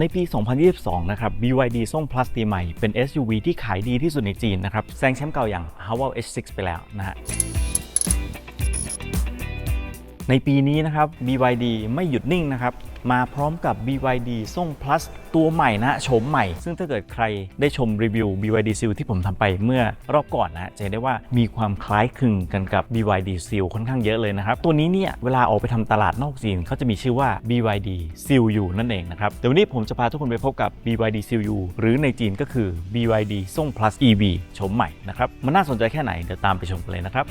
ในปี 2022 นะครับ BYD ส่ง Plus ตีใหม่ เป็น SUV ที่ขายดีที่สุดในจีนนะครับ แซงแชมป์เก่าอย่าง h a w a l H6 ไปแล้วนะฮะ ในปีนี้นะครับ BYD ไม่หยุดนิ่งนะครับ มาพร้อมกับ BYD ส่ง plus ตัวใหม่นะโฉมใหม่ ซึ่งถ้าเกิดใครได้ชมรีวิว BYD Seal ที่ผมทำไปเมื่อรอบก่อนนะจะเห็นได้ว่ามีความคล้ายคลึงกันกับ BYD Seal ค่อนข้างเยอะเลยนะครับ ตัวนี้เนี่ยเวลาออกไปทำตลาดนอกจีนเขาจะมีชื่อว่า BYD Seal U นั่นเองนะครับแต่วันนี้ผมจะพาทุกคนไปพบกับ BYD Seal U หรือในจีนก็คือ BYD ส่ง plus EV โฉมใหม่นะครับมันน่าสนใจแค่ไหนเดี๋ยวตามไปชมกันเลยนะครับ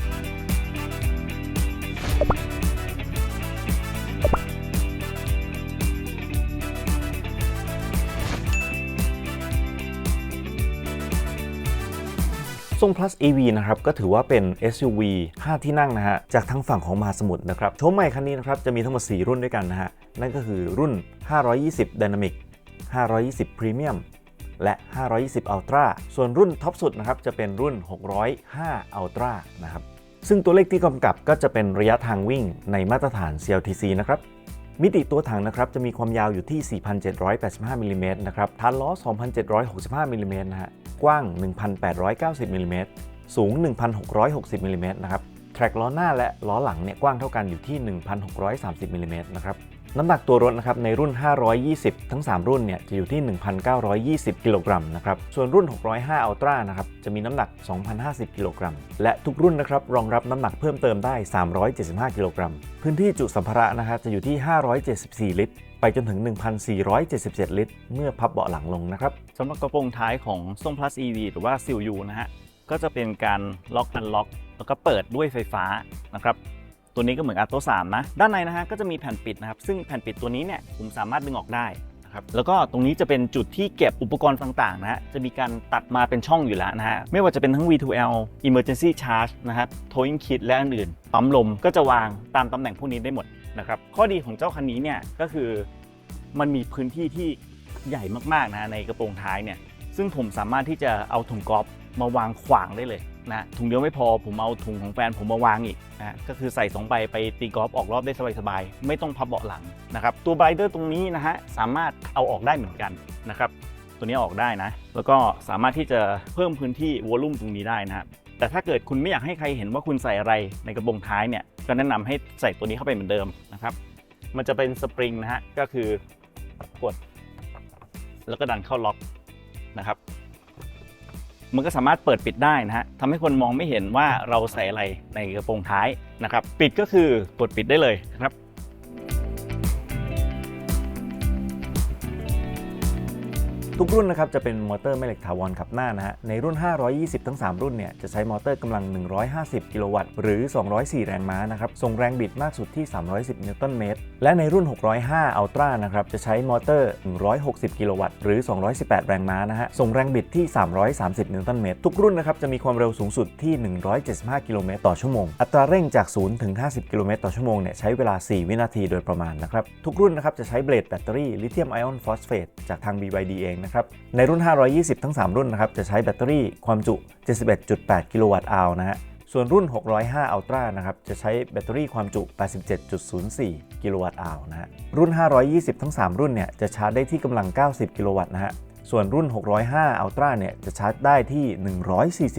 ทรง plus EV นะครับก็ถือว่าเป็น SUV 5 ที่นั่งนะฮะจากทางฝั่งของมหาสมุทรนะครับโฉมใหม่คันนี้นะครับจะมีทั้งหมด 4 รุ่นด้วยกันนะฮะนั่นก็คือรุ่น 520 Dynamic 520 Premium และ 520 Ultra ส่วนรุ่นท็อปสุดนะครับจะเป็นรุ่น 605 Ultra นะครับซึ่งตัวเลขที่กำกับก็จะเป็นระยะทางวิ่งในมาตรฐาน CLTC นะครับ มิติตัวถังนะครับจะมีความยาวอยู่ที่ 4,785มิลลิเมตรนะครับฐานล้อ 2,765มิลลิเมตรนะฮะ กว้าง 1,890มิลลิเมตรสูง 1,660มิลลิเมตรนะครับ แทร็กล้อหน้าและล้อหลังเนี่ยกว้างเท่ากันอยู่ที่ 1,630มิลลิเมตรนะครับ น้ำหนักตัวรถนะครับในรุ่น 520 ทั้ง 3 รุ่นเนี่ยจะอยู่ที่ 1,920 กิโลกรัมนะครับ ส่วนรุ่น 605 Ultra นะครับจะมีน้ำหนัก 2,050 กิโลกรัม และทุกรุ่นนะครับรองรับน้ำหนักเพิ่มเติมได้ 375 กิโลกรัม พื้นที่จุสัมภาระนะครับจะอยู่ที่ 574 ลิตร ไปจนถึง 1,477 ลิตร เมื่อพับเบาะหลังลงนะครับสำหรับกระโปรงท้ายของส้ม plus EV หรือว่า Seal U นะฮะก็จะเป็นการล็อกอันล็อกแล้วก็เปิดด้วยไฟฟ้านะครับ ตัวนี้ก็เหมือนอัตโต3นะ ด้านในนะฮะก็จะมีแผ่นปิดนะครับ ซึ่งแผ่นปิดตัวนี้เนี่ยผมสามารถดึงออกได้นะครับแล้วก็ตรงนี้จะเป็นจุดที่เก็บอุปกรณ์ต่างๆนะฮะ จะมีการตัดมาเป็นช่องอยู่แล้วนะฮะ ไม่ว่าจะเป็นทั้ง V2L Emergency Charge นะครับ Towing Kit และอื่นๆ ปั๊มลมก็จะวางตามตำแหน่งพวกนี้ได้หมดนะครับ ข้อดีของเจ้าคันนี้เนี่ยก็คือมันมีพื้นที่ที่ใหญ่มากๆนะในกระโปรงท้ายเนี่ย ซึ่งผมสามารถที่จะเอาถุงกอล์ฟมาวางขวางได้เลย นะถุงเดียวไม่พอผมเอาถุงของแฟนผมมาวางอีกนะก็คือใส่2ใบไปตีกอล์ฟออกรอบได้สบายๆไม่ต้องพับเบาะหลังนะครับตัวไบเดอร์ตรงนี้นะฮะสามารถเอาออกได้เหมือนกันนะครับตัวนี้ออกได้นะ แล้วก็สามารถที่จะเพิ่มพื้นที่วอลลุ่มตรงนี้ได้นะครับแต่ถ้าเกิดคุณไม่อยากให้ใครเห็นว่าคุณใส่อะไรในกระโปรงท้ายเนี่ยก็แนะนำให้ใส่ตัวนี้เข้าไปเหมือนเดิมนะครับมันจะเป็นสปริงนะฮะก็คือกด แล้วก็ดันเข้าล็อกนะครับ มันก็สามารถเปิดปิดได้นะฮะทำให้คนมองไม่เห็นว่าเราใส่อะไรในกระโปรงท้ายนะครับ ปิดก็คือกดปิดได้เลยนะครับ ทุกรุ่นนะครับจะเป็นมอเตอร์แม่เหล็กถาวรขับหน้านะฮะ ในรุ่น 520 ทั้ง 3 รุ่นเนี่ยจะใช้มอเตอร์กำลัง 150 กิโลวัตต์ หรือ 204 แรงม้านะครับส่งแรงบิดมากสุดที่ 310 นิวตันเมตร และในรุ่น 605 Ultra นะครับจะใช้มอเตอร์ 160 กิโลวัตต์ หรือ 218 แรงม้านะฮะส่งแรงบิดที่ 330 นิวตันเมตร ทุกรุ่นนะครับจะมีความเร็วสูงสุดที่ 175 กิโลเมตรต่อชั่วโมง อัตราเร่งจาก 0 ถึง 50 กิโลเมตรต่อชั่วโมงเนี่ยใช้เวลา 4 วินาทีโดยประมาณนะครับ ทุกรุ่นนะครับจะใช้เบลดแบตเตอรี่ลิเธียมไอออนฟอสเฟตจากทาง BYD เองนะครับครับในรุ่น 520 ทั้ง 3 รุ่นนะครับจะใช้แบตเตอรี่ความจุ 71.8 กิโลวัตต์อาวนะฮะส่วนรุ่น 605 Ultra นะครับ จะใช้แบตเตอรี่ความจุ 87.04 กิโลวัตต์อาวนะฮะ รุ่น 520 ทั้ง 3 รุ่นเนี่ย จะชาร์จได้ที่กำลัง 90 กิโลวัตต์นะฮะ ส่วนรุ่น 605 Ultra เนี่ย จะชาร์จได้ที่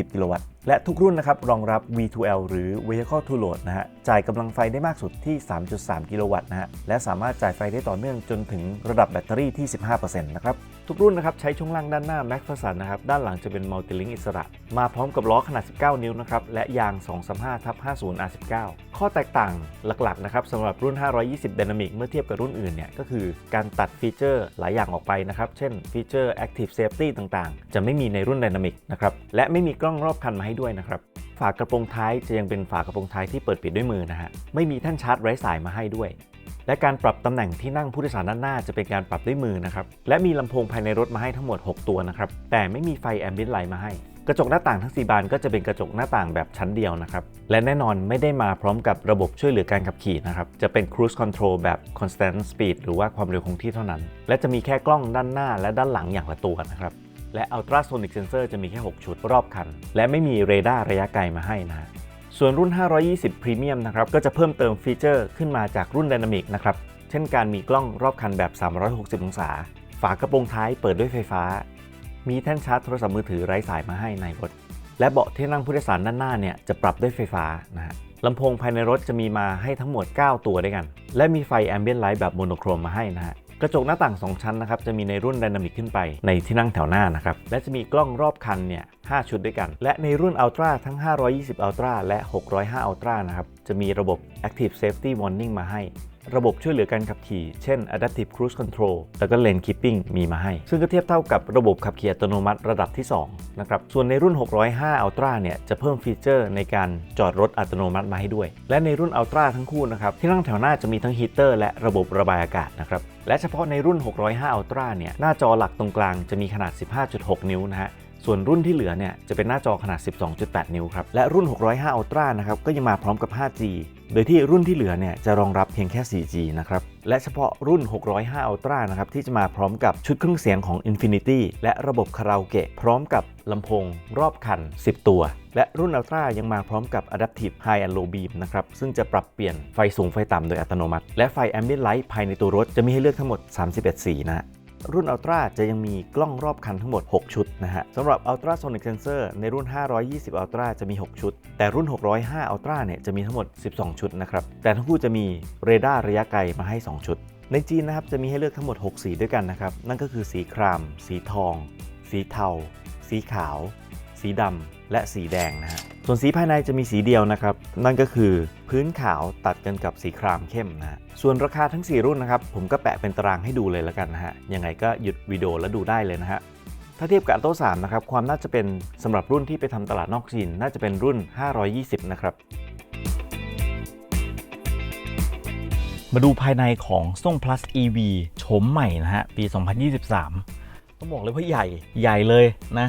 140 กิโลวัตต์ และทุกรุ่นนะครับ รองรับ V2L หรือ Vehicle to Load นะฮะ จ่ายกำลังไฟได้มากสุดที่ 3.3 กิโลวัตต์นะฮะ และสามารถจ่ายไฟได้ต่อเนื่องจนถึงระดับแบตเตอรี่ที่ 15%นะครับ ทุกรุ่นนะครับใช้ช่วงล่างด้านหน้า Max f a s a n นนะครับด้านหลังจะเป็น Multilink อิสระ มาพร้อมกับล้อขนาด 19 นิ้วนะครับและยาง 235ทับ50 R19 ข้อแตกต่างหลักๆนะครับสำหรับรุ่น 520 Dynamic เมื่อเทียบกับรุ่นอื่นเนี่ยก็คือการตัดฟีเจอร์หลายอย่างออกไปนะครับ เช่นฟีเจอร์ Active Safety ต่างๆ จะไม่มีในรุ่น Dynamic นะครับและไม่มีกล้องรอบคันมาให้ด้วยนะครับฝากระโปรงท้ายจะยังเป็นฝากระโปรงท้ายที่เปิดปิดด้วยมือนะฮะไม่มีแท่นชาร์จไร้สายมาให้ด้วย และการปรับตำแหน่งที่นั่งผู้โดยสารด้านหน้าจะเป็นการปรับด้วยมือนะครับและมีลำโพงภายในรถมาให้ทั้งหมด 6 ตัวนะครับแต่ไม่มีไฟแอมเบียนไลท์มาให้กระจกหน้าต่างทั้ง 4 บานก็จะเป็นกระจกหน้าต่างแบบชั้นเดียวนะครับ และแน่นอนไม่ได้มาพร้อมกับระบบช่วยเหลือการขับขี่นะครับ จะเป็น cruise control แบบ constant speed หรือว่าความเร็วคงที่เท่านั้น และจะมีแค่กล้องด้านหน้าและด้านหลังอย่างละตัวนะครับ และ ultrasonic sensor จะมีแค่ 6 ชุดรอบคัน และไม่มีเรดาร์ระยะไกลมาให้นะฮะ ส่วนรุ่น 520 Premium นะครับก็จะเพิ่มเติมฟีเจอร์ขึ้นมาจากรุ่น Dynamic นะครับเช่นการมีกล้องรอบคันแบบ 360 องศา ฝากระโปรงท้ายเปิดด้วยไฟฟ้า มีแท่นชาร์จโทรศัพท์มือถือไร้สายมาให้ในรถ และเบาะที่นั่งผู้โดยสารด้านหน้าเนี่ยจะปรับด้วยไฟฟ้านะฮะลำโพงภายในรถจะมีมาให้ทั้งหมด 9 ตัวด้วยกัน และมีไฟแอมเบียนไลท์แบบโมโนโครมมาให้นะฮะ กระจกหน้าต่าง 2 ชั้นนะครับจะมีในรุ่นไดนามิกขึ้นไปในที่นั่งแถวหน้านะครับและจะมีกล้องรอบคันเนี่ย5ชุดด้วยกัน และในรุ่น Ultra ทั้ง 520 Ultra และ 605 Ultra นะครับจะมีระบบ Active Safety Warning มาให้ ระบบช่วยเหลือการขับขี่ เช่น Adaptive Cruise Control แล้วก็ Lane Keeping มีมาให้ ซึ่งก็เทียบเท่ากับระบบขับขี่อัตโนมัติระดับที่ 2 นะครับ ส่วนในรุ่น 605 Ultra เนี่ยจะเพิ่มฟีเจอร์ในการจอดรถอัตโนมัติมาให้ด้วย และในรุ่น Ultra ทั้งคู่นะครับ ที่นั่งแถวหน้าจะมีทั้งฮีเตอร์และระบบระบายอากาศนะครับและเฉพาะในรุ่น 605 Ultra เนี่ยหน้าจอหลักตรงกลางจะมีขนาด 15.6 นิ้วนะฮะส่วนรุ่นที่เหลือเนี่ยจะเป็นหน้าจอขนาด 12.8 นิ้วครับ และรุ่น 605 Ultra นะครับก็ยังมาพร้อมกับ 5G โดยที่รุ่นที่เหลือเนี่ยจะรองรับเพียงแค่ 4G นะครับ และเฉพาะรุ่น 605 Ultra นะครับ ที่จะมาพร้อมกับชุดเครื่องเสียงของ Infinity และระบบคาราโอเกะพร้อมกับลำโพงรอบคัน 10 ตัว และรุ่น Ultra ยังมาพร้อมกับ Adaptive High and Low Beam นะครับ ซึ่งจะปรับเปลี่ยนไฟสูงไฟต่ำโดยอัตโนมัติ และไฟ Ambient Light ภายในตัวรถจะมีให้เลือกทั้งหมด 31 สีนะฮะ รุ่น Ultra จะยังมีกล้องรอบคันทั้งหมด 6 ชุดนะฮะสำหรับ Ultrasonic Sensor ในรุ่น 520 Ultra จะมี 6 ชุด แต่รุ่น 605 Ultra เนี่ยจะมีทั้งหมด 12 ชุดนะครับแต่ทั้งคู่จะมีเรดาร์ระยะไกลมาให้ 2 ชุด ในจีนนะครับจะมีให้เลือกทั้งหมด 6 สีด้วยกันนะครับนั่นก็คือสีคราม สีทอง สีเทา สีขาว สีดำ และสีแดงนะฮะส่วนสีภายในจะมีสีเดียวนะครับ นั่นก็คือพื้นขาวตัดกันกับสีครามเข้มนะส่วนราคาทั้ง 4 รุ่นนะครับ ผมก็แปะเป็นตารางให้ดูเลยแล้วกันนะฮะยังไงก็หยุดวิดีโอแล้วดูได้เลยนะฮะถ้าเทียบกับอัลโต้3นะครับความน่าจะเป็นสำหรับรุ่นที่ไปทำตลาดนอกจีนน่าจะเป็นรุ่น 520 นะครับมาดูภายในของส่ง plus EV โฉมใหม่นะฮะปี 2023 ต้องบอกเลยว่าใหญ่ใหญ่เลยนะ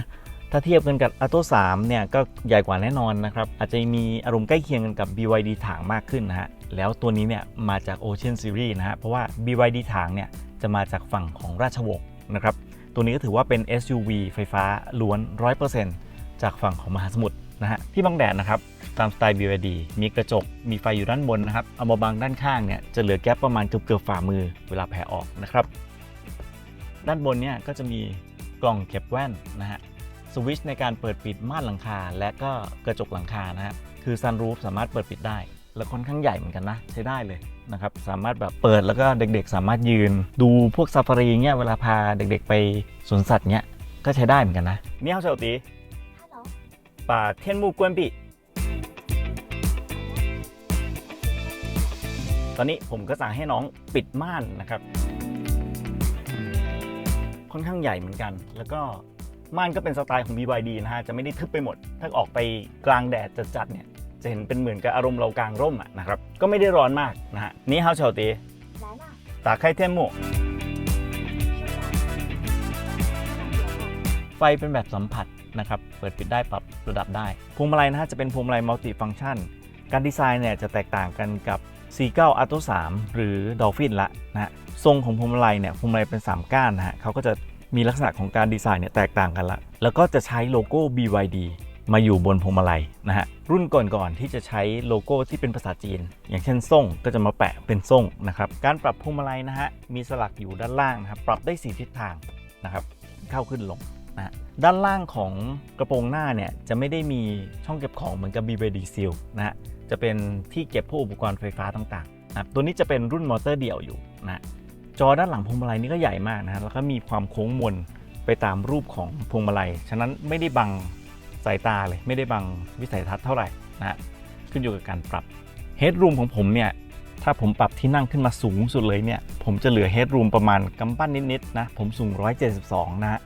ถ้าเทียบกันกับ a t o 3เนี่ยก็ใหญ่กว่าแน่นอนนะครับอาจจะมีอารมณ์ใกล้เคียงกันกับ BYD ถางมากขึ้นนะฮะแล้วตัวนี้เนี่ยมาจาก Ocean Series นะฮะเพราะว่า BYD ถางเนี่ยจะมาจากฝั่งของราชวงศ์นะครับตัวนี้ก็ถือว่าเป็น SUV ไฟฟ้าล้วน 100%จากฝั่งของมหาสมุทรนะฮะที่บังแดดนะครับตามสไตล์ BYD มีกระจก มีไฟอยู่ด้านบนนะครับ เอามาบังด้านข้างเนี่ยจะเหลือแก๊ปประมาณเกือบๆฝ่ามือเวลาแผ่ออกนะครับ ด้านบนเนี่ยก็จะมีกล่องเก็บแว่นนะฮะ สวิตชในการเปิดปิดม่านหลังคา และก็กระจกหลังคานะฮะคือซันรูฟสามารถเปิดปิดได้ แล้วค่อนข้างใหญ่เหมือนกันนะ ใช้ได้เลยนะครับสามารถแบบเปิดแล้วก็เด็กๆ สามารถยืน ดูพวกซาฟารีเงี้ยเวลาพาเด็กๆ ไปสวนสัตว์เงี้ยก็ใช้ได้เหมือนกันนะนี่เฮาเฉาตี Hello，ป่าเทียนมูกวนปิตอนนี้ผมก็สั่งให้น้องปิดม่านนะครับ ค่อนข้างใหญ่เหมือนกัน แล้วก็ ม่านก็เป็นสไตล์ของ BYD นะฮะ จะไม่ได้ทึบไปหมด ถ้าออกไปกลางแดดจัดๆเนี่ย จะเห็นเป็นเหมือนกับอารมณ์เรากลางร่มอะนะครับ ก็ไม่ได้ร้อนมากนะฮะ นี่เฮาเฉาตี来吧，ตาไข่เทียนหมูไฟเป็นแบบสัมผัสนะครับ เปิดปิดได้ปรับระดับได้ พวงมาลัยนะฮะจะเป็นพวงมาลัยมัลติฟัง c t ชัน การดีไซน์เนี่ยจะแตกต่างกันกับ C9 a t o 3หรือ Dolphin ละนะฮะ ทรงของพวงมาลัยเนี่ย พวงมาลัยเป็น 3 ก้านนะฮะเขาก็จะ มีลักษณะของการดีไซน์เนี่ยแตกต่างกันละ แล้วก็จะใช้โลโก้ BYD มาอยู่บนพวงมาลัยนะฮะ รุ่นก่อนๆที่จะใช้โลโก้ที่เป็นภาษาจีน อย่างเช่นส่งก็จะมาแปะเป็นส่งนะครับ การปรับพวงมาลัยนะฮะ มีสลักอยู่ด้านล่างนะครับ ปรับได้ 4 ทิศทางนะครับ เข้าขึ้นลงนะฮะด้านล่างของกระโปรงหน้าเนี่ยจะไม่ได้มีช่องเก็บของเหมือนกับ BYD Seal นะฮะ จะเป็นที่เก็บพวกอุปกรณ์ไฟฟ้าต่างๆนะตัวนี้จะเป็นรุ่นมอเตอร์เดี่ยวอยู่นะ จอด้านหลังพวงมาลัยนี่ก็ใหญ่มากนะฮะแล้วก็มีความโค้งมนไปตามรูปของพวงมาลัย ฉะนั้นไม่ได้บังสายตาเลยไม่ได้บังวิสัยทัศน์เท่าไหร่นะขึ้นอยู่กับการปรับเฮดรูมของผมเนี่ยถ้าผมปรับที่นั่งขึ้นมาสูงสุดเลยเนี่ยผมจะเหลือเฮดรูมประมาณกำปั้นนิดๆนะผมสูง 172 นะฮะ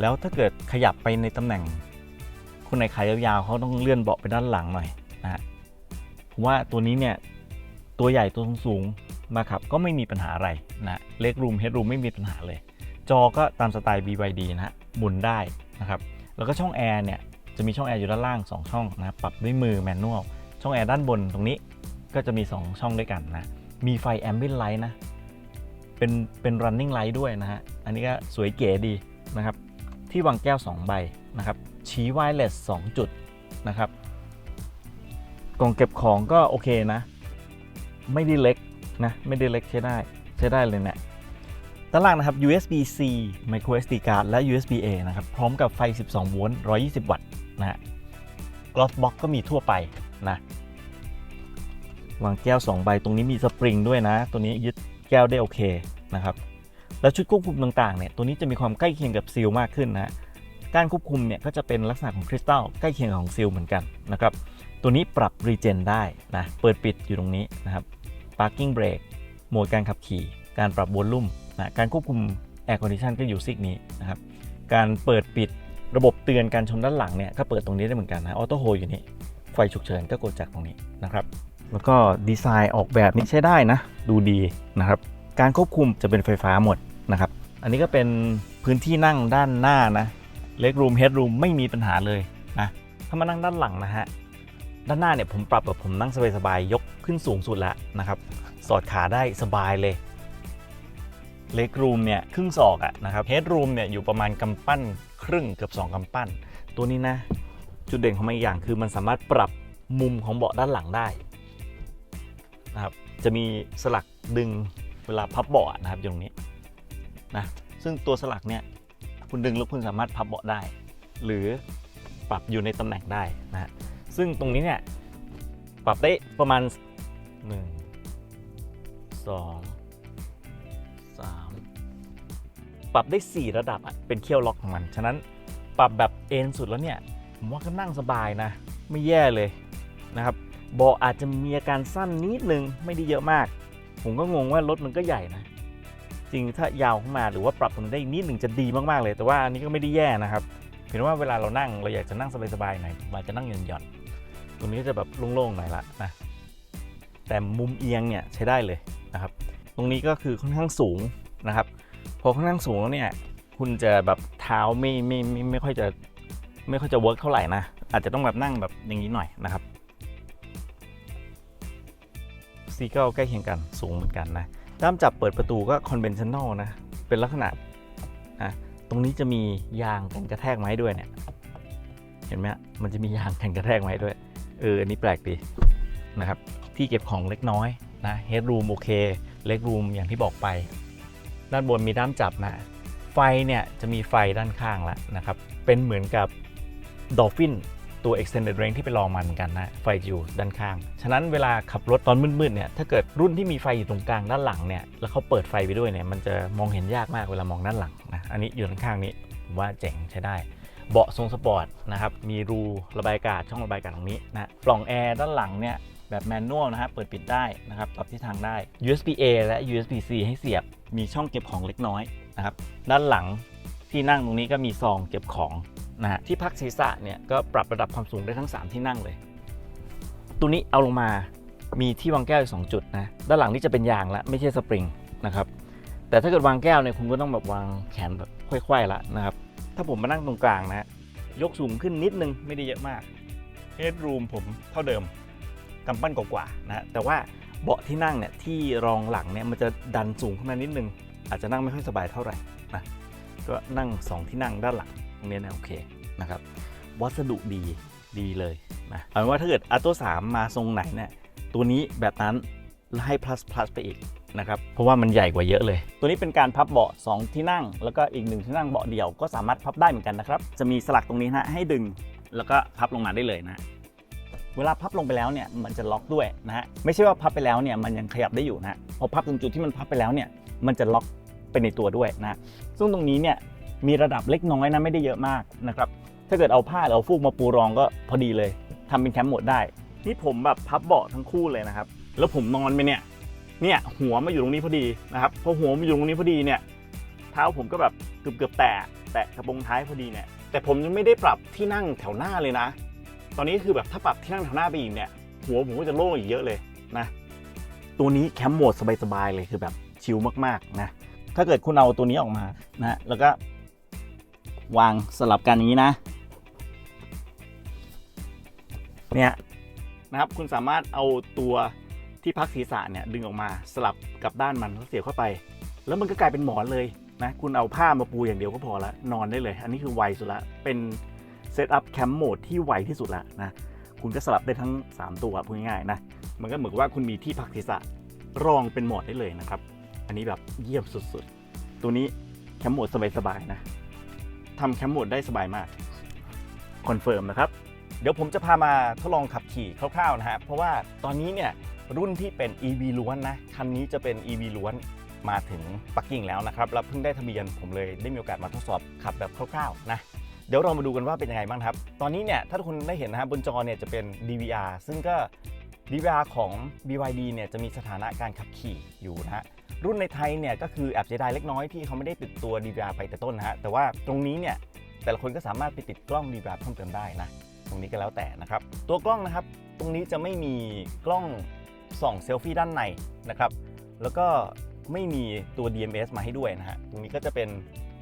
แล้วถ้าเกิดขยับไปในตำแหน่งคนไหนขายยาวๆเขาต้องเลื่อนเบาะไปด้านหลังหน่อยนะฮะผมว่าตัวนี้เนี่ยตัวใหญ่ตัวสูง มาขับก็ไม่มีปัญหาอะไรนะเล็กรูมเฮดรูมไม่มีปัญหาเลย จอก็ตามสไตล์ BYD นะฮะหมุนได้นะครับแล้วก็ช่องแอร์เนี่ยจะมีช่องแอร์อยู่ด้านล่าง 2 ช่องนะปรับด้วยมือแมนนวลช่องแอร์ด้านบนตรงนี้ก็จะมี 2 ช่องด้วยกันนะมีไฟแอมเบียนไลท์นะเป็นเป็น running light ด้วยนะฮะอันนี้ก็สวยเก๋ดีนะครับที่วางแก้ว 2 ใบนะครับชี้ไวเลส2จุดนะครับกล่องเก็บของก็โอเคนะ ไม่ได้เล็ก นะไม่ได้เล็กใช้ได้ใช้ได้เลยเนี่ยด้านล่างนะครับ USB-C micro SD card และ USB-A นะครับพร้อมกับไฟ 12 โวลต์ 120 วัตต์นะฮะ glove box ก็มีทั่วไปนะวางแก้ว 2 ใบตรงนี้มีสปริงด้วยนะ ตัวนี้ยึดแก้วได้โอเคนะครับแล้วชุดควบคุมต่างๆเนี่ยตัวนี้จะมีความใกล้เคียงกับซีลมากขึ้นนะการควบคุมเนี่ยก็จะเป็นลักษณะของคริสตัลใกล้เคียงของซีลเหมือนกันนะครับตัวนี้ปรับรีเจนได้นะเปิดปิดอยู่ตรงนี้นะครับ parking brake โหมดการขับขี่ การปรับวอลลุ่มนะการควบคุม air condition ก็อยู่ซิกนี้นะครับ การเปิดปิดระบบเตือนการชนด้านหลังเนี่ยก็เปิดตรงนี้ได้เหมือนกันนะออโต้โฮอยู่นี่ ไฟฉุกเฉินก็กดจากตรงนี้นะครับ แล้วก็ดีไซน์ออกแบบนี้ใช้ได้นะ ดูดีนะครับ การควบคุมจะเป็นไฟฟ้าหมดนะครับ อันนี้ก็เป็นพื้นที่นั่งด้านหน้านะ เล็กรูมเฮดรูมไม่มีปัญหาเลยนะ ถ้ามานั่งด้านหลังนะฮะ ด้านหน้าเนี่ยผมปรับแบบผมนั่งสบายๆยกขึ้นสูงสุดแล้วนะครับ สอดขาได้สบายเลยเล็กรูมเนี่ยครึ่งศอกอะนะครับเฮดรูมเนี่ยอยู่ประมาณกำปั้นครึ่งเกือบ2กำปั้น ตัวนี้นะ จุดเด่นของมันอีกอย่างคือมันสามารถปรับมุมของเบาะด้านหลังได้นะครับจะมีสลักดึงเวลาพับเบาะนะครับอยู่ตรงนี้นะซึ่งตัวสลักเนี่ยคุณดึงแล้วคุณสามารถพับเบาะได้ หรือปรับอยู่ในตำแหน่งได้นะฮะ ซึ่งตรงนี้เนี่ยปรับได้ประมาณ 1 2 3 ปรับได้ 4 ระดับอะเป็นเคี่ยวล็อกของมัน ฉะนั้นปรับแบบเอ็นสุดแล้วเนี่ย ผมว่าก็นั่งสบายนะ ไม่แย่เลยนะครับเบาอาจจะมีอาการสั้นนิดนึงไม่ได้เยอะมาก ผมก็งงว่ารถมันก็ใหญ่นะ จริงถ้ายาวขึ้นมาหรือว่าปรับตรงนี้ได้อีกนิดหนึ่งจะดีมากๆเลย แต่ว่าอันนี้ก็ไม่ได้แย่นะครับเพียงแต่ว่าเวลาเรานั่งเราอยากจะนั่งสบายๆหน่อยผมอาจจะนั่งหย่อนๆ รงนี้จะแบบโล่งๆหน่อยละนะ แต่มุมเอียงเนี่ยใช้ได้เลยนะครับ ตรงนี้ก็คือค่อนข้างสูงนะครับ พอค่อนข้างสูงแล้วเนี่ย คุณจะแบบเท้าไม่ไม่ไม่ไม่ค่อยจะไม่ค่อยจะเวิร์กเท่าไหร่นะ อาจจะต้องแบบนั่งแบบอย่างนี้หน่อยนะครับซีก็ใกล้เคียงกันสูงเหมือนกันนะด้ามจับเปิดประตูก็คอนเวนชั่นแนลนะ เป็นลักษณะนะตรงนี้จะมียางกันกระแทกไม้ด้วยเนี่ย เห็นไหมมันจะมียางกันกระแทกไม้ด้วย เอออันนี้แปลกดีนะครับ ที่เก็บของเล็กน้อยนะเฮดรูมโอเค เล็กรูมอย่างที่บอกไป ด้านบนมีด้ามจับนะ ไฟเนี่ยจะมีไฟด้านข้างล้วนะครับ เป็นเหมือนกับ Dolphin ตัว extended range ที่ไปลองมาเหมือนกันนะ ไฟอยู่ด้านข้าง ฉะนั้นเวลาขับรถตอนมืดๆเนี่ย ถ้าเกิดรุ่นที่มีไฟอยู่ตรงกลางด้านหลังเนี่ย แล้วเขาเปิดไฟไปด้วยเนี่ย มันจะมองเห็นยากมากเวลามองด้านหลังนะ อันนี้อยู่ด้านข้างนี้ผมว่าเจ๋งใช้ได้ เบาะทรงสปอร์ตนะครับ มีรูระบายอากาศช่องระบายอากาศตรงนี้นะ ปล่องแอร์ด้านหลังเนี่ยแบบแมนนวลนะฮะเปิดปิดได้นะครับ ปรับทิศทางได้ USB A และ USB C ให้เสียบ มีช่องเก็บของเล็กน้อยนะครับ ด้านหลังที่นั่งตรงนี้ก็มีซองเก็บของนะฮะ ที่พักศีรษะเนี่ยก็ปรับระดับความสูงได้ทั้ง 3 ที่นั่งเลย ตัวนี้เอาลงมา มีที่วางแก้วสองจุดนะ ด้านหลังนี่จะเป็นยางละไม่ใช่สปริงนะครับ แต่ถ้าเกิดวางแก้วเนี่ยคุณก็ต้องแบบวางแขนแบบค่อยๆละนะครับ ถ้าผมมานั่งตรงกลางนะฮะยกสูงขึ้นนิดนึงไม่ได้เยอะมากเฮดรูมผมเท่าเดิมกำปั้นกว่าๆนะฮะแต่ว่าเบาะที่นั่งเนี่ยที่รองหลังเนี่ยมันจะดันสูงขึ้นมานิดนึง อาจจะนั่งไม่ค่อยสบายเท่าไหร่นะก็นั่ง 2 ที่นั่งด้านหลังตรงนี้นะโอเคนะครับวัสดุดีดีเลยนะเอาเป็นว่าถ้าเกิดอัลโต้3มมาทรงไหนเนี่ยตัวนี้แบบนั้นให้ plus plus ไปอีก นะครับ เพราะว่ามันใหญ่กว่าเยอะเลย ตัวนี้เป็นการพับเบาะ 2 ที่นั่ง แล้วก็อีกหนึ่งที่นั่งเบาะเดี่ยวก็สามารถพับได้เหมือนกันนะครับ จะมีสลักตรงนี้นะให้ดึงแล้วก็พับลงมาได้เลยนะเวลาพับลงไปแล้วเนี่ยมันจะล็อกด้วยนะฮะไม่ใช่ว่าพับไปแล้วเนี่ยมันยังขยับได้อยู่นะฮะพอพับตรงจุดที่มันพับไปแล้วเนี่ยมันจะล็อกไปในตัวด้วยนะซึ่งตรงนี้เนี่ยมีระดับเล็กน้อยนะไม่ได้เยอะมากนะครับถ้าเกิดเอาผ้าหรือเอาฟูกมาปูรองก็พอดีเลยทำเป็นแคมป์หมดได้นี่ผมแบบพับเบาะทั้งคู่เลยนะครับ แล้วผมนอนไปเนี่ย เนี่ยหัวมาอยู่ตรงนี้พอดีนะครับพอหัวมาอยู่ตรงนี้พอดีเนี่ยเท้าผมก็แบบเกือบเกือบแตะแตะกระโปรงท้ายพอดีเนี่ยแต่ผมยังไม่ได้ปรับที่นั่งแถวหน้าเลยนะ ตอนนี้คือแบบถ้าปรับที่นั่งแถวหน้าไปอีกเนี่ยหัวผมก็จะโล่งอีกเยอะเลยนะตัวนี้แคมป์โหมดสบายๆเลยคือแบบชิลมากๆนะถ้าเกิดคุณเอาตัวนี้ออกมานะแล้วก็วางสลับกันอย่างนี้นะเนี่ยนะครับคุณสามารถเอาตัว ที่พักศีรษะเนี่ยดึงออกมาสลับกับด้านมันแล้วเสียบเข้าไป แล้วมันก็กลายเป็นหมอนเลยนะคุณเอาผ้ามาปูอย่างเดียวก็พอละนอนได้เลย อันนี้คือไวสุดละเป็นเซตอัพแคมป์โหมดที่ไวที่สุดละนะคุณก็สลับได้ทั้ง 3 ตัวพูดง่ายๆนะมันก็เหมือนว่าคุณมีที่พักศีรษะรองเป็นโหมดได้เลยนะครับ อันนี้แบบเยี่ยมสุดๆ ตัวนี้แคมป์โหมดสบายๆนะทำแคมป์โหมดได้สบายมากคอนเฟิร์มนะครับ เดี๋ยวผมจะพามาทดลองขับขี่คร่าวๆนะฮะเพราะว่าตอนนี้เนี่ย รุ่นที่เป็น EV ล้วนนะ คันนี้จะเป็น EV ล้วนมาถึงปักกิ่งแล้วนะครับ แล้วเพิ่งได้ทะเบียนผมเลยได้มีโอกาสมาทดสอบขับแบบคร่าวๆนะ เดี๋ยวเรามาดูกันว่าเป็นยังไงบ้างครับ ตอนนี้เนี่ยถ้าทุกคนได้เห็นนะฮะบนจอเนี่ยจะเป็น DVR ซึ่งก็ DVR ของ BYD เนี่ยจะมีสถานะการขับขี่อยู่นะฮะรุ่นในไทยเนี่ยก็คือแอบเสียดายเล็กน้อยที่เขาไม่ได้ติดตัว DVR ไปแต่ต้นนะฮะแต่ว่าตรงนี้เนี่ยแต่ละคนก็สามารถไปติดกล้อง DVR เพิ่มเติมได้นะตรงนี้ก็แล้วแต่นะครับตัวกล้องนะครับตรงนี้จะไม่มีกล้อง ส่องเซลฟี่ด้านในนะครับ แล้วก็ไม่มีตัว DMS มาให้ด้วยนะฮะ ตรงนี้ก็จะเป็น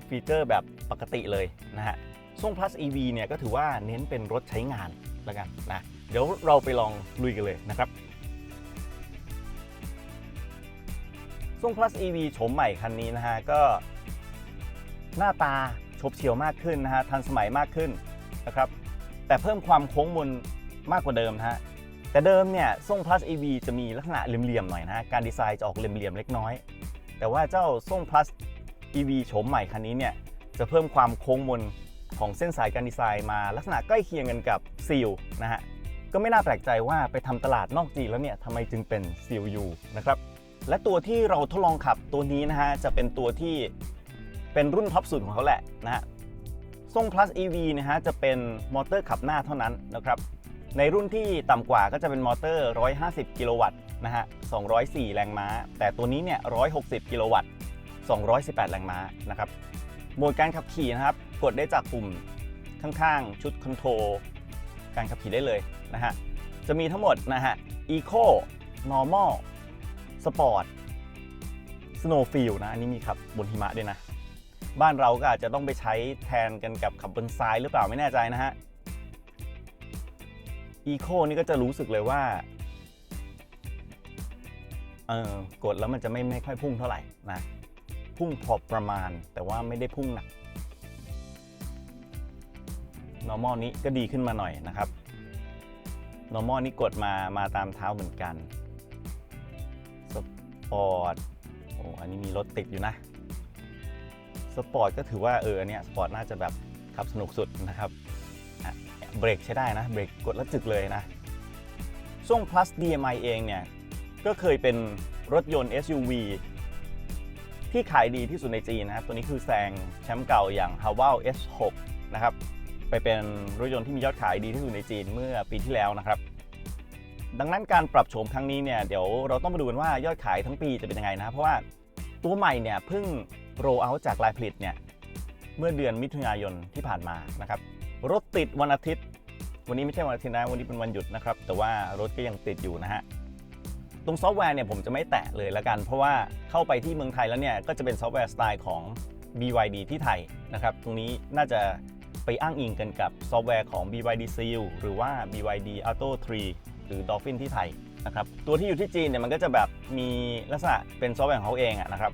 ฟีเจอร์แบบปกติเลยนะฮะส่ง plus EV เนี่ยก็ถือว่าเน้นเป็นรถใช้งานแล้วกันนะ เดี๋ยวเราไปลองลุยกันเลยนะครับส่ง plus EV โฉมใหม่คันนี้นะฮะ ก็หน้าตาโฉบเฉียวมากขึ้นนะฮะ ทันสมัยมากขึ้นนะครับ แต่เพิ่มความโค้งมนมากกว่าเดิมนะฮะ แต่เดิมเนี่ยส่ง plus EV จะมีลักษณะเหลี่ยมๆหน่อยนะการดีไซน์จะออกเหลี่ยมๆเล็กน้อย แต่ว่าเจ้าส่ง plus EV โฉมใหม่คันนี้เนี่ยจะเพิ่มความโค้งมนของเส้นสายการดีไซน์มาลักษณะใกล้เคียงกันกับซีลนะฮะก็ไม่น่าแปลกใจว่าไปทำตลาดนอกจีนแล้วเนี่ยทำไมจึงเป็นซีลยูนะครับและตัวที่เราทดลองขับตัวนี้นะฮะจะเป็นตัวที่เป็นรุ่นท็อปสุดของเขาแหละนะฮะส่ง plus EV นะฮะจะเป็นมอเตอร์ขับหน้าเท่านั้นนะครับ ในรุ่นที่ต่ำกว่าก็จะเป็นมอเตอร์ 150 กิโลวัตต์นะฮะ 204 แรงม้า แต่ตัวนี้เนี่ย 160 กิโลวัตต์ 218 แรงม้านะครับ โหมดการขับขี่นะครับ กดได้จากปุ่มข้างๆ ชุดคอนโทรลการขับขี่ได้เลยนะฮะ จะมีทั้งหมดนะฮะ Eco Normal Sport Snowfield นะ อันนี้มีขับบนหิมะด้วยนะ บ้านเราก็อาจจะต้องไปใช้แทนกันกับขับบนทรายหรือเปล่าไม่แน่ใจนะฮะ อีโคนี่ก็จะรู้สึกเลยว่าเออกดแล้วมันจะไม่ไม่ค่อยพุ่งเท่าไหร่นะ พุ่งพอประมาณแต่ว่าไม่ได้พุ่งหนัก normal นี้ก็ดีขึ้นมาหน่อยนะครับ normal นี่กดมามาตามเท้าเหมือนกันสปอร์ตโอ้อันนี้มีรถติดอยู่นะสปอร์ตก็ถือว่าเอออันเนี้ยสปอร์ตน่าจะแบบขับสนุกสุดนะครับ เบรกใช้ได้นะ เบรกกดแล้วจึกเลยนะช่วง plus DMI เองเนี่ย ก็เคยเป็นรถยนต์ SUV ที่ขายดีที่สุดในจีนนะครับ ตัวนี้คือแซงแชมป์เก่าอย่าง h a w a l S6 นะครับ ไปเป็นรถยนต์ที่มียอดขายดีที่สุดในจีนเมื่อปีที่แล้วนะครับ ดังนั้นการปรับโฉมครั้งนี้เนี่ย เดี๋ยวเราต้องมาดูกันว่ายอดขายทั้งปีจะเป็นยังไงนะ เพราะว่าตัวใหม่เนี่ยเพิ่งโรเอาจากลายผลิตเนี่ย เมื่อเดือนมิถุนายนที่ผ่านมานะครับ รถติดวันอาทิตย์ วันนี้ไม่ใช่วันอาทิตย์นะวันนี้เป็นวันหยุดนะครับ แต่ว่ารถก็ยังติดอยู่นะฮะตรงซอฟต์แวร์เนี่ยผมจะไม่แตะเลยละกัน เพราะว่าเข้าไปที่เมืองไทยแล้วเนี่ยก็จะเป็นซอฟต์แวร์สไตล์ของ BYD ที่ไทยนะครับตรงนี้น่าจะไปอ้างอิงกันกับซอฟต์แวร์ของ BYD Seal หรือว่า BYD Auto 3 หรือ Dolphin ที่ไทยนะครับตัวที่อยู่ที่จีนเนี่ยมันก็จะแบบมีลักษณะเป็นซอฟต์แวร์ของเขาเองอะนะครับ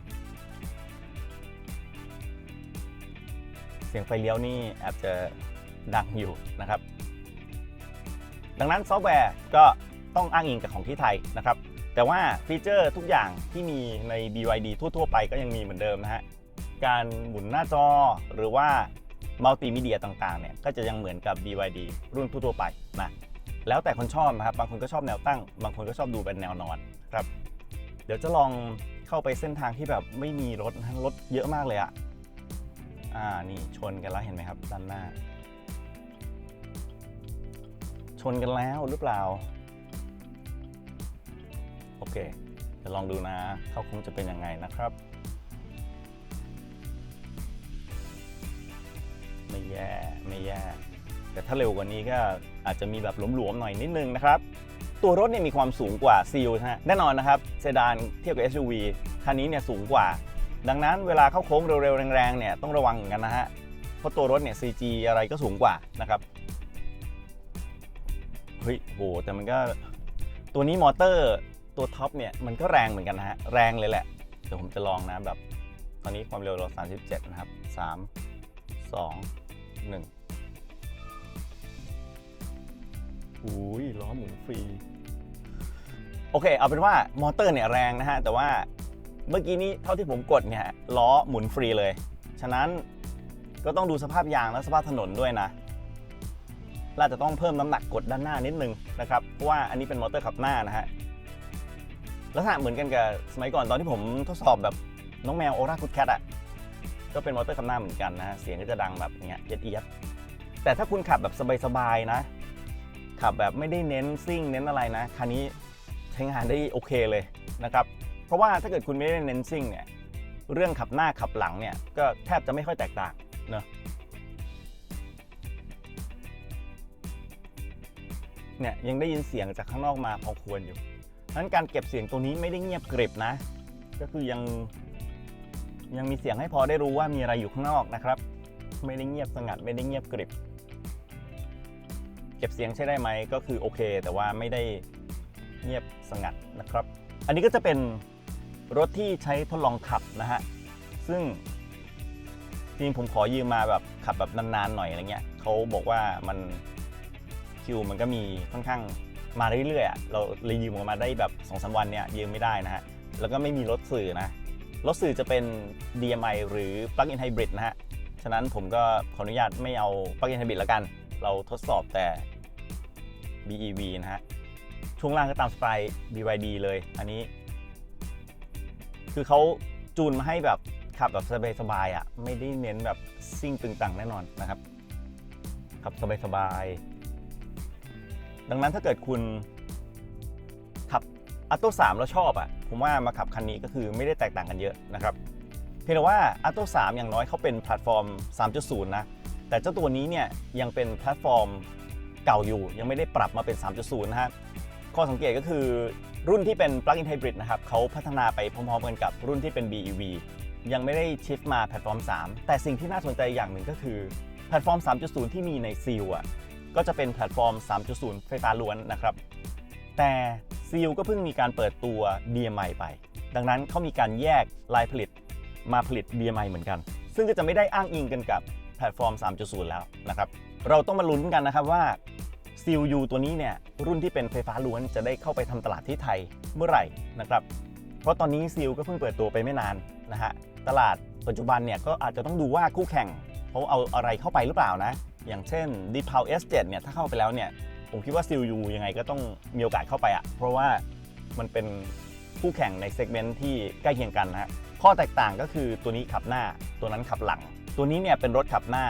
เสียงไฟเลี้ยวนี่แอบจะ ดังอยู่นะครับ ดังนั้นซอฟต์แวร์ก็ต้องอ้างอิงกับของที่ไทยนะครับ แต่ว่าฟีเจอร์ทุกอย่างที่มีใน BYD ทั่ว ๆ ไปก็ยังมีเหมือนเดิมนะฮะ การหมุนหน้าจอหรือว่ามัลติมีเดียต่างๆเนี่ยก็จะยังเหมือนกับ BYD รุ่นทั่วๆไปนะแล้วแต่คนชอบนะครับ บางคนก็ชอบแนวตั้ง บางคนก็ชอบดูเป็นแนวนอนครับ เดี๋ยวจะลองเข้าไปเส้นทางที่แบบไม่มีรถรถเยอะมากเลยอะอ่านี่ชนกันแล้วเห็นไหมครับด้านหน้า ชนกันแล้วหรือเปล่า โอเค เดี๋ยวลองดูนะเข้าคงจะเป็นยังไงนะครับ ไม่แย่ไม่แย่ แต่ถ้าเร็วกว่านี้ก็อาจจะมีแบบหลวมๆหน่อยนิดนึงนะครับ ตัวรถเนี่ยมีความสูงกว่าซีลนะฮะแน่นอนนะครับเซดานเทียบกับ SUV คันนี้เนี่ยสูงกว่า ดังนั้นเวลาเข้าโค้งเร็วๆแรงๆเนี่ยต้องระวังเหมือนกันนะฮะเพราะตัวรถเนี่ย CG อะไรก็สูงกว่านะครับ ฮ้ยโหแต่มันก็ตัวนี้มอเตอร์ตัวท็อปเนี่ยมันก็แรงเหมือนกันนะฮะแรงเลยแหละเดี๋ยวผมจะลองนะแบบตอนนี้ความเร็วเรา 37 นะครับ 3 2 1อุ้ยล้อหมุนฟรี โอเค เอาเป็นว่ามอเตอร์เนี่ยแรงนะฮะ แต่ว่าเมื่อกี้นี้เท่าที่ผมกดเนี่ยล้อหมุนฟรีเลย ฉะนั้นก็ต้องดูสภาพยางและสภาพถนนด้วยนะ เราจะต้องเพิ่มน้ำหนักกดด้านหน้านิดนึงนะครับเพราะว่าอันนี้เป็นมอเตอร์ขับหน้านะฮะลักษณะเหมือนกันกับสมัยก่อนตอนที่ผมทดสอบแบบน้องแมวโอราคุดแคทอะก็เป็นมอเตอร์ขับหน้าเหมือนกันนะฮะเสียงก็จะดังแบบเนี้ยเอียดๆแต่ถ้าคุณขับแบบสบายๆนะ ขับแบบไม่ได้เน้นซิ่งเน้นอะไรนะคันนี้ใช้งานได้โอเคเลยนะครับเพราะว่าถ้าเกิดคุณไม่ได้เน้นซิ่งเนี่ยเรื่องขับหน้าขับหลังเนี่ยก็แทบจะไม่ค่อยแตกต่างเนอะ เนี่ยยังได้ยินเสียงจากข้างนอกมาพอควรอยู่เพราะฉะนั้นการเก็บเสียงตัวนี้ไม่ได้เงียบกริบนะ ก็คือยังยังมีเสียงให้พอได้รู้ว่ามีอะไรอยู่ข้างนอกนะครับ ไม่ได้เงียบสงัดไม่ได้เงียบกริบ เก็บเสียงใช้ได้ไหมก็คือโอเค แต่ว่าไม่ได้เงียบสงัดนะครับ อันนี้ก็จะเป็นรถที่ใช้ทดลองขับนะฮะ ซึ่งจริงผมขอยืมมาแบบขับแบบนานๆหน่อยอะไรเงี้ยเขาบอกว่ามัน คิวมันก็มีค่อนข้างมาเรื่อยๆอะเราเลยยืมออกมาได้แบบ2อสวันเนี่ยยืมไม่ได้นะฮะ แล้วก็ไม่มีรถสื่อนะ รถสื่อจะเป็น DMI หรือ Plug-in Hybrid นะฮะ ฉะนั้นผมก็ขออนุญาตไม่เอา Plug-in Hybrid แล้วกัน เราทดสอบแต่ BEV นะฮะ ช่วงล่างก็ตามสไตล์ BYD เลย อันนี้ คือเขาจูนมาให้แบบขับแบบสบายๆอะ ไม่ได้เน้นแบบซิ่งตึงตังแน่นอนนะครับ ขับสบายๆ ดังนั้นถ้าเกิดคุณขับอัตโต3แล้วชอบอะผมว่ามาขับคันนี้ก็คือไม่ได้แตกต่างกันเยอะนะครับเพียงแต่ว่าอัตโต3อย่างน้อยเขาเป็นแพลตฟอร์ม 3.0 นะ แต่เจ้าตัวนี้เนี่ยยังเป็นแพลตฟอร์มเก่าอยู่ ยังไม่ได้ปรับมาเป็น 3.0 นะฮะข้อสังเกตก็คือรุ่นที่เป็น Plug-in Hybrid นะครับเขาพัฒนาไปพร้อมๆกันกับรุ่นที่เป็น BEV ยังไม่ได้ชิฟมาแพลตฟอร์ม 3 แต่สิ่งที่น่าสนใจอย่างหนึ่งก็คือแพลตฟอร์ม 3.0 ที่มีในซีลอะ ก็จะเป็นแพลตฟอร์ม 3.0 ไฟฟ้าล้วนนะครับ แต่ซีลก็เพิ่งมีการเปิดตัว DMI ไป ดังนั้นเขามีการแยกลายผลิตมาผลิต DMI เหมือนกัน ซึ่งก็จะไม่ได้อ้างอิงกันกับแพลตฟอร์ม 3.0 แล้วนะครับ เราต้องมาลุ้นกันนะครับว่าซีลยูตัวนี้เนี่ยรุ่นที่เป็นไฟฟ้าล้วนจะได้เข้าไปทำตลาดที่ไทยเมื่อไหร่นะครับ เพราะตอนนี้ซีลก็เพิ่งเปิดตัวไปไม่นานนะฮะตลาดปัจจุบันเนี่ยก็อาจจะต้องดูว่าคู่แข่งเขาเอาอะไรเข้าไปหรือเปล่านะ อย่างเช่น d e p o w S7 เนี่ยถ้าเข้าไปแล้วเนี่ยผมคิดว่าซีลยูยังไงก็ต้องมีโอกาสเข้าไปอะเพราะว่ามันเป็นคู่แข่งในเซกเมนต์ที่ใกล้เคียงกันนะฮะข้อแตกต่างก็คือตัวนี้ขับหน้าตัวนั้นขับหลัง ตัวนี้เนี่ยเป็นรถขับหน้า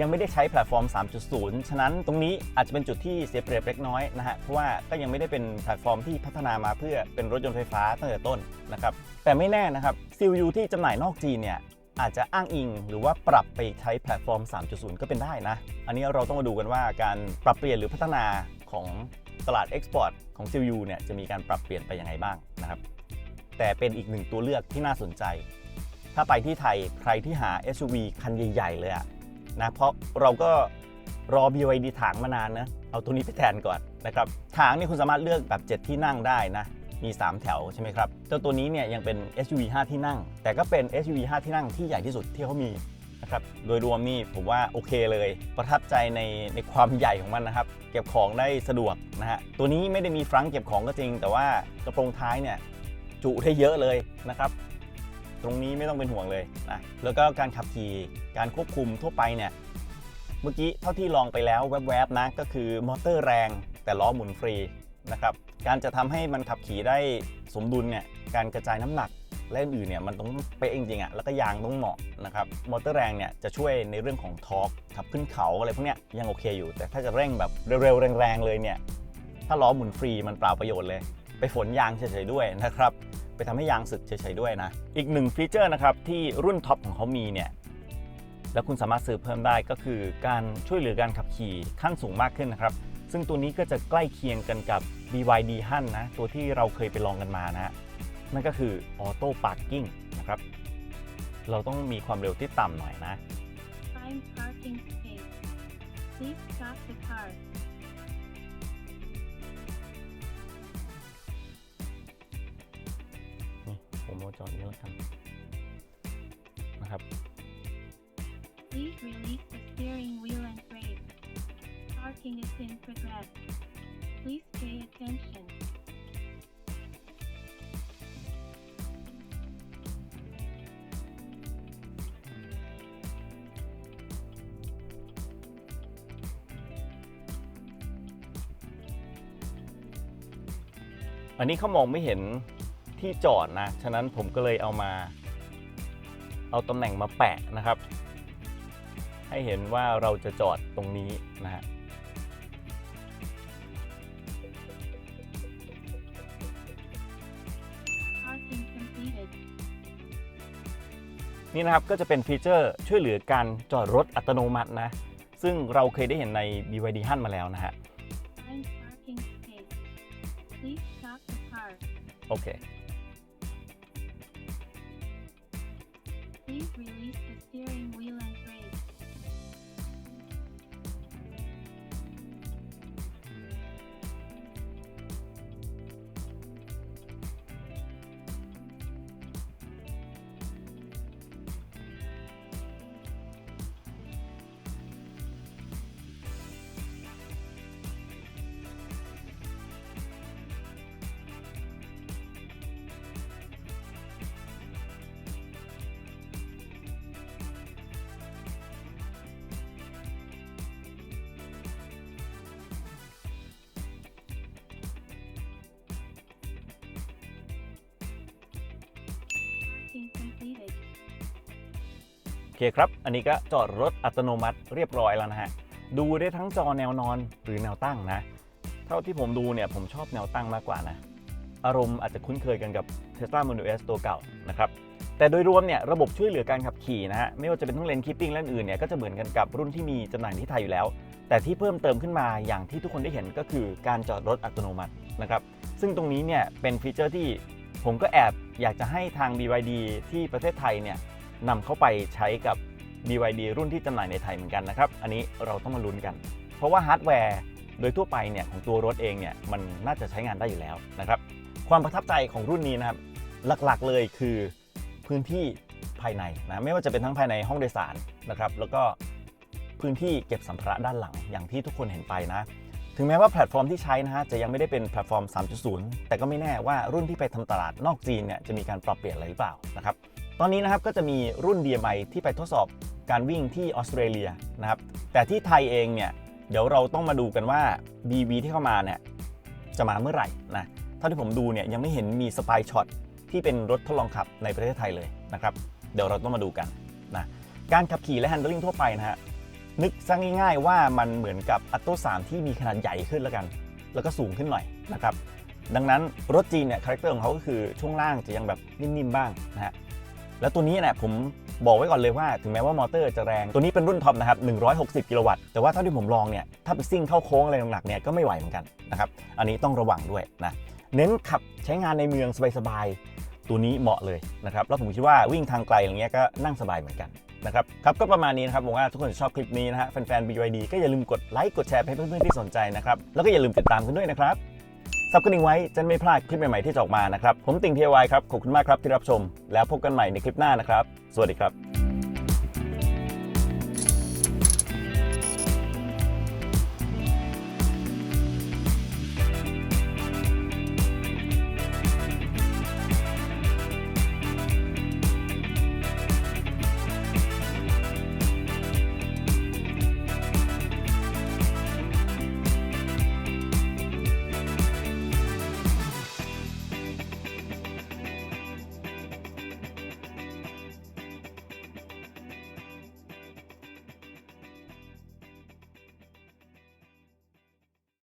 ยังไม่ได้ใช้แพลตฟอร์ม 3.0 ฉะนั้นตรงนี้อาจจะเป็นจุดที่เสียเปรียบเล็กน้อยนะฮะเพราะว่าก็ยังไม่ได้เป็นแพลตฟอร์มที่พัฒนามาเพื่อเป็นรถยนต์ไฟฟ้าตั้งแต่ต้นนะครับแต่ไม่แน่นะครับซิลยูที่จำหน่ายนอกจีนเนี่ย อาจจะอ้างอิงหรือว่าปรับไปใช้แพลตฟอร์ม 3.0 ก็เป็นได้นะ อันนี้เราต้องมาดูกันว่าการปรับเปลี่ยนหรือพัฒนาของตลาดเอ็กซ์พอร์ตของซิลยูเนี่ยจะมีการปรับเปลี่ยนไปยังไงบ้างนะครับ แต่เป็นอีกหนึ่งตัวเลือกที่น่าสนใจ ถ้าไปที่ไทยใครที่หา SUV คันใหญ่ๆ เลยอะนะเพราะเราก็รอ BYD ถางมานานนะ เอาตัวนี้ไปแทนก่อนนะครับ ถางนี่คุณสามารถเลือกแบบ 7 ที่นั่งได้นะ มี 3 แถวใช่ไหมครับเจ้าตัวนี้เนี่ยยังเป็น SUV 5 ที่นั่ง แต่ก็เป็น SUV 5 ที่นั่งที่ใหญ่ที่สุดที่เขามีนะครับโดยรวมนี่ผมว่าโอเคเลย ประทับใจในในความใหญ่ของมันนะครับ เก็บของได้สะดวกนะฮะตัวนี้ไม่ได้มีฟรังเก็บของก็จริง แต่ว่ากระโปรงท้ายเนี่ยจุได้เยอะเลยนะครับ ตรงนี้ไม่ต้องเป็นห่วงเลยนะแล้วก็การขับขี่การควบคุมทั่วไปเนี่ยเมื่อกี้เท่าที่ลองไปแล้วแวบๆนะก็คือมอเตอร์แรงแต่ล้อหมุนฟรีนะครับ การจะทำให้มันขับขี่ได้สมดุลเนี่ยการกระจายน้ำหนักและอื่นเนี่ยมันต้องเป๊ะจริงๆอะแล้วก็ยางต้องเหมาะนะครับมอเตอร์แรงเนี่ยจะช่วยในเรื่องของทอร์กขับขึ้นเขาอะไรพวกเนี้ยยังโอเคอยู่ แต่ถ้าจะเร่งแบบเร็วๆแรงๆเลยเนี่ยถ้าล้อหมุนฟรีมันเปล่าประโยชน์เลย ไปฝนยางเฉยๆด้วยนะครับไปทำให้ยางสึกเฉยๆด้วยนะ อีกหนึ่งฟีเจอร์นะครับที่รุ่นท็อปของเขามีเนี่ยแล้วคุณสามารถซื้อเพิ่มได้ก็คือการช่วยเหลือการขับขี่ขั้นสูงมากขึ้นนะครับซึ่งตัวนี้ก็จะใกล้เคียงกันกับ BYD h u n นะตัวที่เราเคยไปลองกันมานะนั่นก็คือ Auto Parking นะครับ เราต้องมีความเร็วที่ต่ำหน่อยนะ Find parking space. Please stop the car. นี่ผมเอาจอดนี้แล้วกันนะครับ Please release the steering wheel and brake. Parking is in progress. Please pay attention. อันนี้เขามองไม่เห็นที่จอดนะ ฉะนั้นผมก็เลยเอามา เอาตำแหน่งมาแปะนะครับ ให้เห็นว่าเราจะจอดตรงนี้นะฮะ นี่นะครับก็จะเป็นฟีเจอร์ช่วยเหลือการจอดรถอัตโนมัตินะ ซึ่งเราเคยได้เห็นใน BYD ฮั่นมาแล้วนะฮะโอเค Please release the steering เคครับ อันนี้ก็จอดรถอัตโนมัติเรียบร้อยแล้วนะฮะ ดูได้ทั้งจอแนวนอนหรือแนวตั้งนะ เท่าที่ผมดูเนี่ยผมชอบแนวตั้งมากกว่านะ อารมณ์อาจจะคุ้นเคยกันกับ Tesla Model S ตัวเก่านะครับ แต่โดยรวมเนี่ยระบบช่วยเหลือการขับขี่นะฮะ ไม่ว่าจะเป็นทั้งเลนคีปปิ้งและอื่นเนี่ยก็จะเหมือนกันกับรุ่นที่มีจำหน่ายที่ไทยอยู่แล้ว แต่ที่เพิ่มเติมขึ้นมาอย่างที่ทุกคนได้เห็นก็คือการจอดรถอัตโนมัตินะครับ ซึ่งตรงนี้เนี่ยเป็นฟีเจอร์ที่ผมก็แอบอยากจะให้ทาง BYD ที่ประเทศไทยเนี่ย นำเข้าไปใช้กับ BYD รุ่นที่จำหน่ายในไทยเหมือนกันนะครับ อันนี้เราต้องมาลุ้นกัน เพราะว่าฮาร์ดแวร์โดยทั่วไปเนี่ยของตัวรถเองเนี่ยมันน่าจะใช้งานได้อยู่แล้วนะครับ ความประทับใจของรุ่นนี้นะครับ หลักๆเลยคือพื้นที่ภายในนะไม่ว่าจะเป็นทั้งภายในห้องโดยสารนะครับ แล้วก็พื้นที่เก็บสัมภาระด้านหลังอย่างที่ทุกคนเห็นไปนะ ถึงแม้ว่าแพลตฟอร์มที่ใช้นะฮะจะยังไม่ได้เป็นแพลตฟอร์ม 3.0 แต่ก็ไม่แน่ว่ารุ่นที่ไปทำตลาดนอกจีนเนี่ยจะมีการปรับเปลี่ยนอะไรหรือเปล่านะครับ ตอนนี้นะครับก็จะมีรุ่น DMI ที่ไปทดสอบการวิ่งที่ออสเตรเลียนะครับ แต่ที่ไทยเองเนี่ยเดี๋ยวเราต้องมาดูกันว่า BV ที่เข้ามาเนี่ยจะมาเมื่อไหร่นะเท่าที่ผมดูเนี่ยยังไม่เห็นมีสปายช็อตที่เป็นรถทดลองขับในประเทศไทยเลยนะครับ เดี๋ยวเราต้องมาดูกันนะการขับขี่และ handling ทั่วไปนะฮะนึกซะง่าย ๆ ว่ามันเหมือนกับอัตโต3ที่มีขนาดใหญ่ขึ้นแล้วกัน แล้วก็สูงขึ้นหน่อยนะครับดังนั้นรถจีนเนี่ยคาแรคเตอร์ของเขาก็คือช่วงล่างจะยังแบบนิ่มๆบ้างนะฮะ แล้วตัวนี้เนี่ยผมบอกไว้ก่อนเลยว่าถึงแม้ว่ามอเตอร์จะแรงตัวนี้เป็นรุ่นท็อปนะครับ160 กิโลวัตต์แต่ว่าเท่าที่ผมลองเนี่ยถ้าไปซิ่งเข้าโค้งอะไรหนักๆเนี่ยก็ไม่ไหวเหมือนกันนะครับอันนี้ต้องระวังด้วยนะเน้นขับใช้งานในเมืองสบายๆตัวนี้เหมาะเลยนะครับแล้วผมคิดว่าวิ่งทางไกลอย่างเงี้ยก็นั่งสบายเหมือนกันนะครับครับก็ประมาณนี้นะครับผมว่าทุกคนจะชอบคลิปนี้นะฮะแฟนๆ BYD ก็อย่าลืมกดไลค์กดแชร์ให้เพื่อนๆที่สนใจนะครับแล้วก็อย่าลืมติดตามกันด้วยนะครับ ซับกระดิ่งไว้จะไม่พลาดคลิปใหม่ๆที่จะออกมานะครับ ผมติงเทียวายครับ ขอบคุณมากครับที่รับชม แล้วพบกันใหม่ในคลิปหน้านะครับ สวัสดีครับ